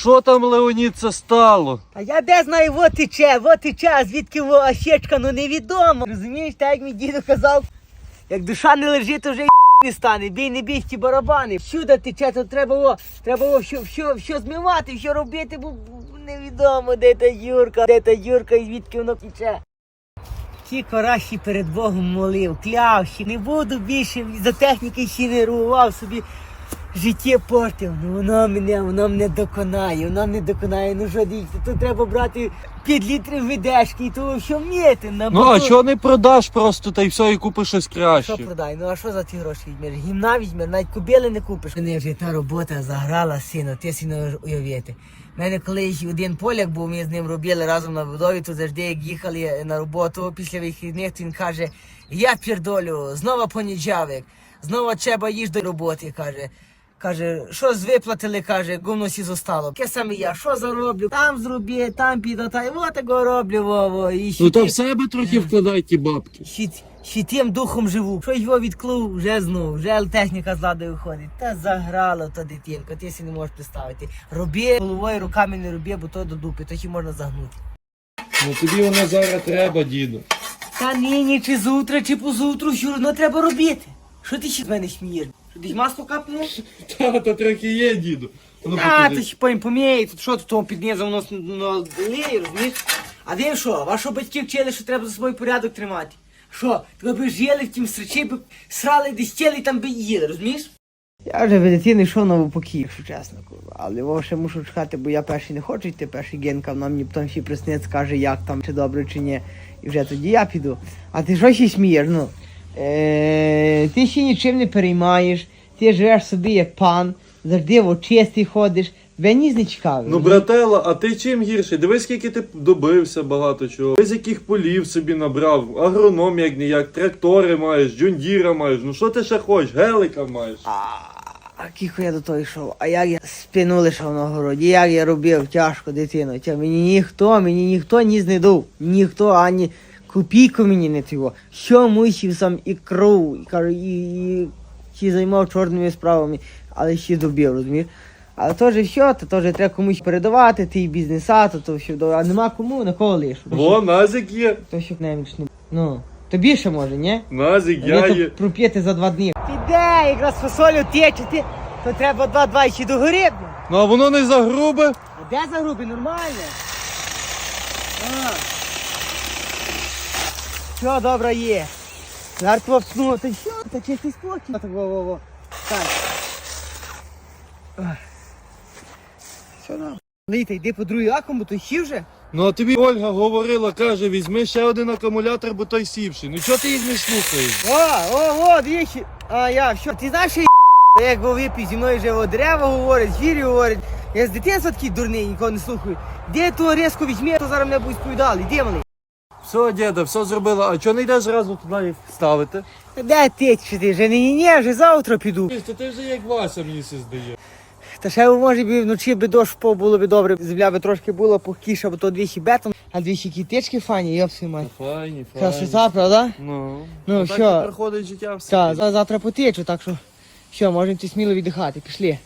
що там, Леонід, це стало? А я де знаю, вот тече, вот тече, а звідки во ну невідомо. Розумієш, так як мій діду казав, як душа не лежить, то вже й не стане. Бій не бій ті барабани. Всюди тече, то треба о, треба о, що, що, що змивати, що робити, бо невідомо, де та Юрка, де та Юрка і звідки воно тече. Ті кораші перед Богом молив, клявші, не буду більше за техніки ще не рував собі. Життя портив, ну воно мене, воно мене доконає, воно мене доконає, ну що дійсно, то треба брати 5 літрів видешки і то що вміти на Ну, а чого не продаш просто та й все, і купиш щось Що краще? продай? Ну а що за ті гроші візьмеш? Гімна візьмеш, навіть кобили не купиш. Мене вже та робота заграла сину, ти сину уявити. У мене колись один поляк був, ми з ним робили разом на будові, то завжди як їхали на роботу після вихідних, то він каже, я пірдолю, знову понеділок, знову треба їж до роботи, каже. Каже, що з виплатили, каже, гумно сі зостало. Таке саме я, що зароблю? Там зроби, там піду, та й такого роблю, Вово. І Ну то в себе трохи вкладай ті бабки. Ще, ще тим духом живу. Що його відклав, вже знов, вже техніка з ладу виходить. Та заграло то дитинка, ти си не можеш представити. Роби головою, руками не роби, бо то до дупи, то ще можна загнути. Ну тобі воно зараз треба, діду. Та нині, чи завтра, чи позавтра, що одно треба робити. Що ти ще з мене смієш? Що десь масло капнуло? Та, то трохи є, діду. Ну, А, ти ще потім поміє, тут що тут того під низом воно ну, ліє, розумієш? А ви що, вашого батьки вчили, що треба за собою порядок тримати? Що, ви б жили в тім срачі, б срали десь тіли і там би їли, розумієш? Я вже від дитини йшов на випоки, якщо чесно, курва. Але його ще мушу чекати, бо я перший не хочу йти, перший генка, вона мені потім ще приснець, скаже, як там, чи добре, чи ні. І вже тоді я піду. А ти що ще смієш? Ну, е, ти ще нічим не переймаєш, ти живеш собі як пан, завжди в чистий ходиш, тебе ніс не цікавий. Ну, братела, а ти чим гірше? Дивись, скільки ти добився багато чого. Дивись, яких полів собі набрав. Агроном як ніяк, трактори маєш, джундіра маєш. Ну що ти ще хочеш? Гелика маєш. А кіко я до того йшов, а як я спину лишав на городі, як я робив тяжко дитину. Тя мені ніхто, мені ніхто ніс не дав. Ніхто ані копійку мені не тиво. Що мусив сам і кров, і, кажу, і, і ще займав чорними справами, але ще добив, розумієш? Але то же що, то теж треба комусь передавати, ти бізнеса, то, то що, а нема кому, на кого лиш. Во, Назік є. То що немічно. Ну, тобі ще може, ні? Назік, Я є. проп'єти за два дні. Ти де якраз фасолю течити, то треба два-два ще до гори. Ну а воно не за грубе. А де за грубі? Нормально. Що добре є? Зараз тебе що? Та чистий спокій. Так, во, во, во. Так. Ах. Що нам? Лийте, йди по другий акум, бо то ще вже. Ну а тобі Ольга говорила, каже, візьми ще один акумулятор, бо той сівший. Ну чого ти їх не слухаєш? О, о, о, двічі. А я, що? Ти знаєш, що я як го випій зі мною вже о дерева говорить, звірі говорить. Я з дитинства такий дурний, нікого не слухаю. Де то різко візьме, то зараз мене будуть сповідали. Де вони? Все, діда, все зробила. А чого не йдеш зразу туди їх ставити? Де ти, чи ти вже ні, ні, вже завтра піду. Ти, ти вже як Вася мені все здає. Та ще може би вночі би дощ впав, було би добре. Земля би трошки була пухкіша, бо то двічі бетон, а двічі кітички фані, йоп свій мать. Файні, файні. Красота, правда? Ну, Ну, так що? і проходить життя все. Так, завтра потечу, так що що, можемо ти сміло віддихати, пішли.